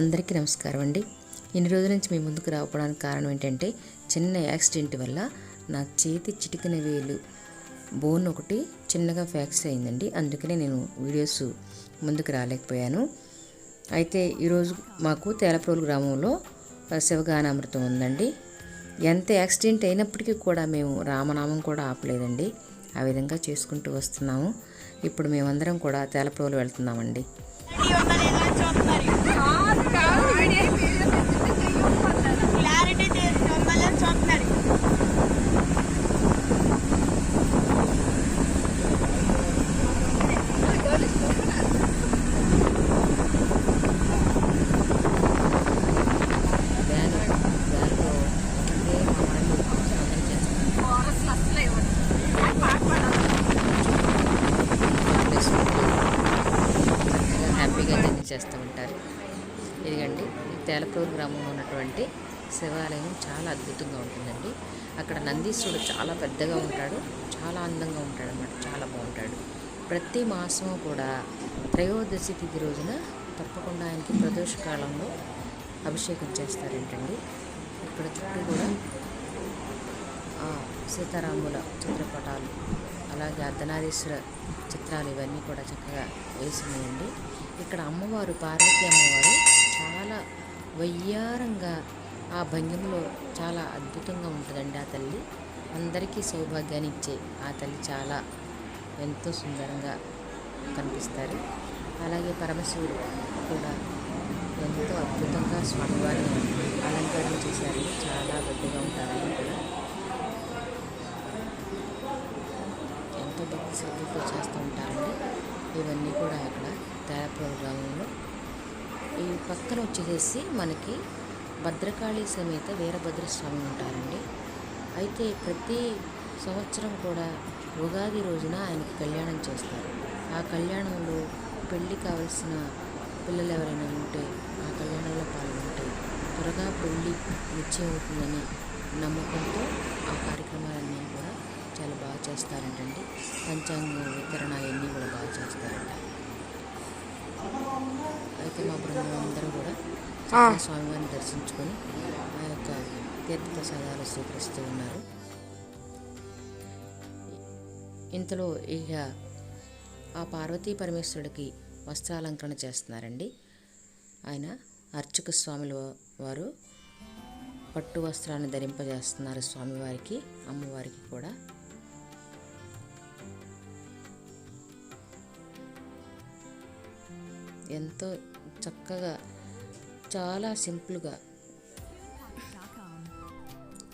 అందరికీ నమస్కారం అండి. ఇన్ని రోజుల నుంచి మీ ముందుకు రావడానికి కారణం ఏంటంటే చిన్న యాక్సిడెంట్ వల్ల నా చేతి చిటికిన వేలు బోన్ ఒకటి చిన్నగా ఫ్రాక్చర్ అయిందండి. అందుకనే నేను వీడియోస్ ముందుకు రాలేకపోయాను. అయితే ఈరోజు మాకు తేలప్రోలు గ్రామంలో శివగానామృతం ఉందండి. ఎంత యాక్సిడెంట్ అయినప్పటికీ కూడా మేము రామనామం కూడా ఆపలేదండి. ఆ విధంగా చేసుకుంటూ వస్తున్నాము. ఇప్పుడు మేమందరం కూడా తేలప్రోలు వెళ్తున్నామండి క్లారిటీ చూస్తున్నాడు వ్యాన్ వ్యాన్లో ఒకటే మా వాళ్ళు అందరూ చేస్తారు హ్యాపీగా జర్నీ చేస్తూ ఉంటారు. ఇదిగండి ఈ తేలప్రూరు గ్రామంలో ఉన్నటువంటి శివాలయం చాలా అద్భుతంగా ఉంటుందండి. అక్కడ నందీశ్వరుడు చాలా పెద్దగా ఉంటాడు చాలా అందంగా ఉంటాడు అన్నమాట చాలా బాగుంటాడు. ప్రతి మాసము కూడా త్రయోదశి తిథి రోజున తప్పకుండా ఆయనకి ప్రదోష కాలంలో అభిషేకం చేస్తారేంటండి? ఇక్కడ చుట్టూ కూడా సీతారాముల చిత్రపటాలు అలాగే అర్ధనారీశ్వర చిత్రాలు ఇవన్నీ కూడా చక్కగా వేసినాయండి ఇక్కడ అమ్మవారు పార్వతి అమ్మవారు చాలా వయ్యారంగా ఆ భంగిమలో చాలా అద్భుతంగా ఉంటుందండి ఆ తల్లి. అందరికీ సౌభాగ్యాన్ని ఇచ్చే ఆ తల్లి చాలా ఎంతో సుందరంగా కనిపిస్తారు. అలాగే పరమశివుడు కూడా ఎంతో అద్భుతంగా స్వామివారిని అలంకరణ చేశారు. చాలా పెద్దగా ఉంటారని కూడా ఎంతో భక్తి శ్రద్ధతో చేస్తూ ఉంటారండి. ఇవన్నీ కూడా అక్కడ ప్రోగ్రాంలో ఈ పక్కన వచ్చేసేసి మనకి భద్రకాళి సమేత వీరభద్ర స్వామి ఉంటారండి. అయితే ప్రతి సంవత్సరం కూడా ఉగాది రోజున ఆయనకి కళ్యాణం చేస్తారు. ఆ కళ్యాణంలో పెళ్ళి కావలసిన పిల్లలు ఎవరైనా ఉంటే ఆ కళ్యాణంలో పాల్గొంటే త్వరగా పెళ్ళి నిశ్చయం అవుతుందని నమ్మకంతో ఆ కార్యక్రమాలన్నీ కూడా చాలా బాగా చేస్తారంటండి. పంచాంగ వితరణ అవన్నీ కూడా బాగా చేస్తారంట. అయితే మా బృందం అందరూ కూడా స్వామివారిని దర్శించుకొని ఆ యొక్క తీర్థప్రసాదాలు స్వీకరిస్తూ ఉన్నారు. ఇంతలో ఇక ఆ పార్వతీ పరమేశ్వరుడికి వస్త్రాలంకరణ చేస్తున్నారండి. ఆయన అర్చక స్వాముల వారు పట్టు వస్త్రాన్ని ధరింపజేస్తున్నారు స్వామివారికి అమ్మవారికి కూడా. ఎంతో చక్కగా చాలా సింపుల్గా.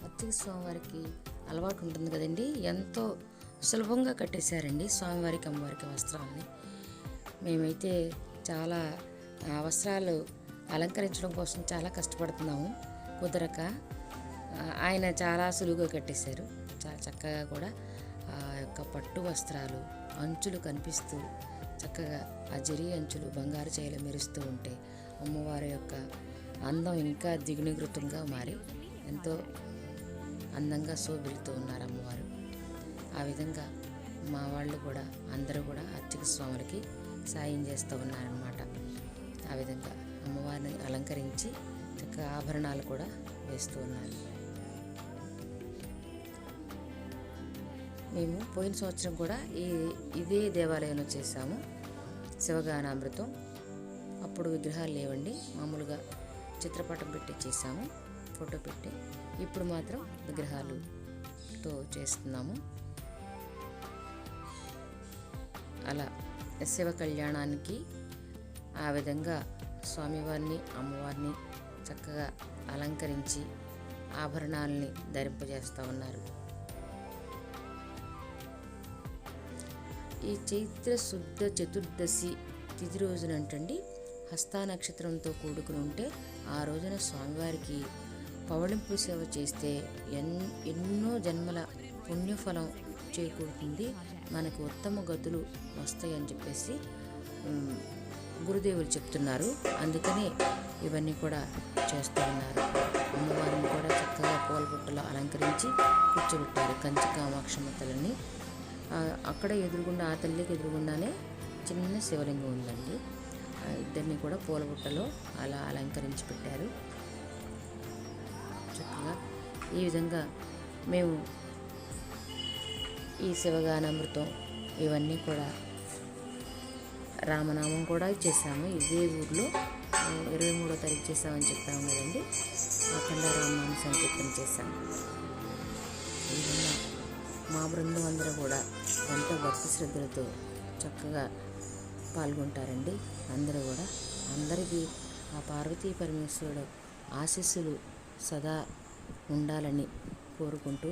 అర్చక స్వామివారికి అలవాటు ఉంటుంది కదండి. ఎంతో సులభంగా కట్టేశారండి స్వామివారికి అమ్మవారికి వస్త్రాలని. మేమైతే చాలా వస్త్రాలు అలంకరించడం కోసం చాలా కష్టపడుతున్నాము. కుదరక ఆయన చాలా సులువుగా కట్టేశారు. చాలా చక్కగా కూడా ఆ యొక్క పట్టు వస్త్రాలు అంచులు కనిపిస్తూ చక్కగా ఆ జరి అంచులు బంగారు చేయలు మెరుస్తూ ఉంటే అమ్మవారి యొక్క అందం ఇంకా దిగునిగృతంగా మారి ఎంతో అందంగా శోభిలుతూ ఉన్నారు అమ్మవారు. ఆ విధంగా మా వాళ్ళు కూడా అందరూ కూడా అర్చక స్వాములకి సాయం చేస్తూ ఉన్నారనమాట ఆ విధంగా అమ్మవారిని అలంకరించి చక్కగా ఆభరణాలు కూడా వేస్తూ ఉన్నారు. మేము పోయిన సంవత్సరం కూడా ఈ ఇదే దేవాలయంలో చేసాము శివగానామృతం. అప్పుడు విగ్రహాలు లేవండి. మామూలుగా చిత్రపటం పెట్టి చేసాము ఫోటో పెట్టి ఇప్పుడు మాత్రం విగ్రహాలుతో చేస్తున్నాము. అలా శివ కళ్యాణానికి ఆ విధంగా స్వామివారిని అమ్మవారిని చక్కగా అలంకరించి ఆభరణాలని ధరింపజేస్తూ ఉన్నారు. ఈ చైత్ర శుద్ధ చతుర్దశి తిథి రోజునంటండి. హస్తా నక్షత్రంతో కూడుకుని ఉంటే ఆ రోజున స్వామివారికి పవళింపు సేవ చేస్తే ఎన్ ఎన్నో జన్మల పుణ్యఫలం చేకూరుతుంది. మనకు ఉత్తమ గతులు వస్తాయని చెప్పేసి గురుదేవులు చెప్తున్నారు. అందుకనే ఇవన్నీ కూడా చేస్తూ ఉన్నారు. అమ్మవారిని కూడా చక్కగా పూల బుట్టలో అలంకరించి కూర్చోబెట్టారు. కంచి కామాక్షమ్మ అక్కడ ఎదురుగుండా ఆ తల్లికి ఎదురుగుండానే చిన్న శివలింగం ఉందండి. ఇద్దరిని కూడా పూలబుట్టలో అలా అలంకరించి పెట్టారు. చక్కగా ఈ విధంగా మేము ఈ శివగానామృతం ఇవన్నీ కూడా రామనామం కూడా చేసాము ఇదే ఊర్లో ఇరవై మూడో తారీఖు చేసామని చెప్పాము కదండి. అఖండ రామనామ సంకీర్తన చేశాము. ఈ విధంగా మా బృందం అందరూ కూడా ఎంతో భక్తి శ్రద్ధలతో చక్కగా పాల్గొంటారండి. అందరూ కూడా అందరికీ ఆ పార్వతీ పరమేశ్వరుడు ఆశీస్సులు సదా ఉండాలని కోరుకుంటూ